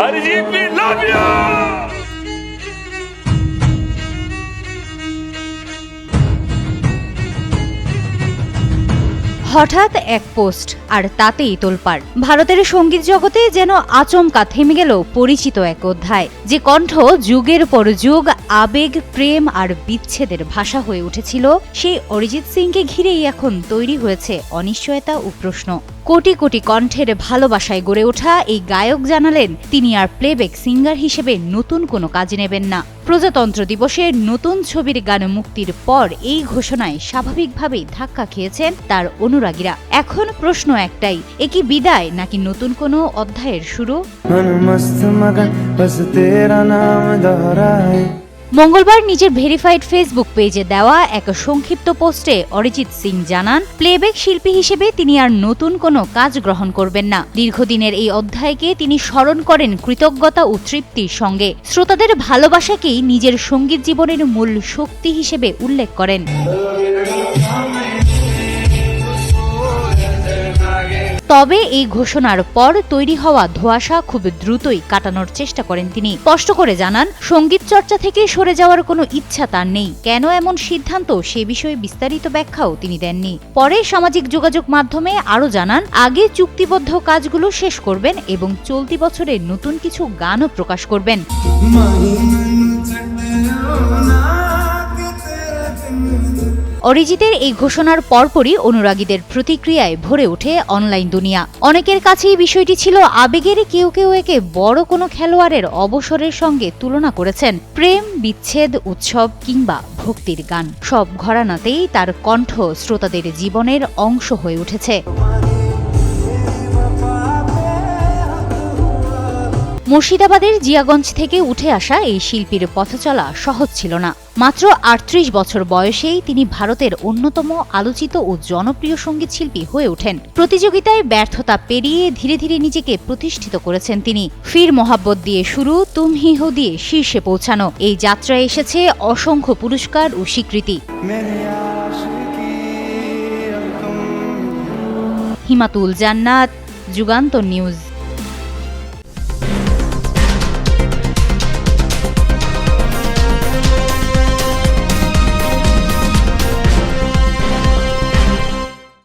Arijit, we love you! হঠাৎ এক post আর তাতেই তোলপাড় ভারতের সংগীত জগতে যেন আচমকা থেমে গেল পরিচিত এক অধ্যায় যে কণ্ঠ যুগের পর যুগ আবেগ, প্রেম আর বিচ্ছেদের ভাষা হয়ে উঠেছিল। সেই অরিজিৎ সিংকে ঘিরেই এখন তৈরি হয়েছে অনিশ্চয়তা ও প্রশ্ন। কোটি কোটি কণ্ঠের ভালোবাসায় গড়ে ওঠা এই গায়ক জানালেন, তিনি আর প্লেব্যাক সিঙ্গার হিসেবে নতুন কোনো কাজ নেবেন না। প্রজাতন্ত্র দিবসে নতুন ছবির গান মুক্তির পর এই ঘোষণায় স্বাভাবিকভাবেই ধাক্কা খেয়েছেন তার অনুরাগীরা। এখন প্রশ্ন একটাই, এ কি বিদায় নাকি নতুন কোনো অধ্যায়ের শুরু? মঙ্গলবার নিজের ভেরিফাইড ফেসবুক পেজে দেওয়া এক সংক্ষিপ্ত পোস্টে অরিজিৎ সিং জানান, প্লেব্যাক শিল্পী হিসেবে তিনি আর নতুন কোনো কাজ গ্রহণ করবেন না। দীর্ঘদিনের এই অধ্যায়কে তিনি স্মরণ করেন কৃতজ্ঞতা ও তৃপ্তির সঙ্গে। শ্রোতাদের ভালোবাসাকেই নিজের সংগীত জীবনের মূল শক্তি হিসেবে উল্লেখ করেন। তবে এই ঘোষণার পর তৈরি হওয়া ধোঁয়াশা খুব দ্রুতই কাটানোর চেষ্টা করেন তিনি। স্পষ্ট করে জানান, সংগীত চর্চা থেকে সরে যাওয়ার কোনো ইচ্ছা তার নেই। কেন এমন সিদ্ধান্ত সে বিষয়ে বিস্তারিত ব্যাখ্যাও তিনি দেননি। পরে সামাজিক যোগাযোগ মাধ্যমে আরও জানান, আগে চুক্তিবদ্ধ কাজগুলো শেষ করবেন এবং চলতি বছরে নতুন কিছু গানও প্রকাশ করবেন। অরিজিতের এই ঘোষণার পরপরই অনুরাগীদের প্রতিক্রিয়ায় ভরে ওঠে অনলাইন দুনিয়া। অনেকের কাছেই বিষয়টি ছিল আবেগের কেউ কেউ একে বড় কোনো খেলোয়াড়ের অবসরের সঙ্গে তুলনা করেছেন। প্রেম, বিচ্ছেদ, উৎসব কিংবা ভক্তির গান। সব ঘরানাতেই তার কণ্ঠ শ্রোতাদের জীবনের অংশ হয়ে উঠেছে। মুর্শিদাবাদের জিয়াগঞ্জ থেকে উঠে আসা এই শিল্পীর পথচলা সহজ ছিল না। মাত্র আটত্রিশ বছর বয়সেই তিনি ভারতের অন্যতম আলোচিত ও জনপ্রিয় সংগীত শিল্পী হয়ে ওঠেন। প্রতিযোগিতায় ব্যর্থতা পেরিয়ে ধীরে ধীরে নিজেকে প্রতিষ্ঠিত করেছেন তিনি। ফির মোহাব্বত দিয়ে শুরু, তুম হিহ দিয়ে শীর্ষে পৌঁছানো। এই যাত্রায় এসেছে অসংখ্য পুরস্কার ও স্বীকৃতি। হিমাতুল জান্নাত, যুগান্তর নিউজ।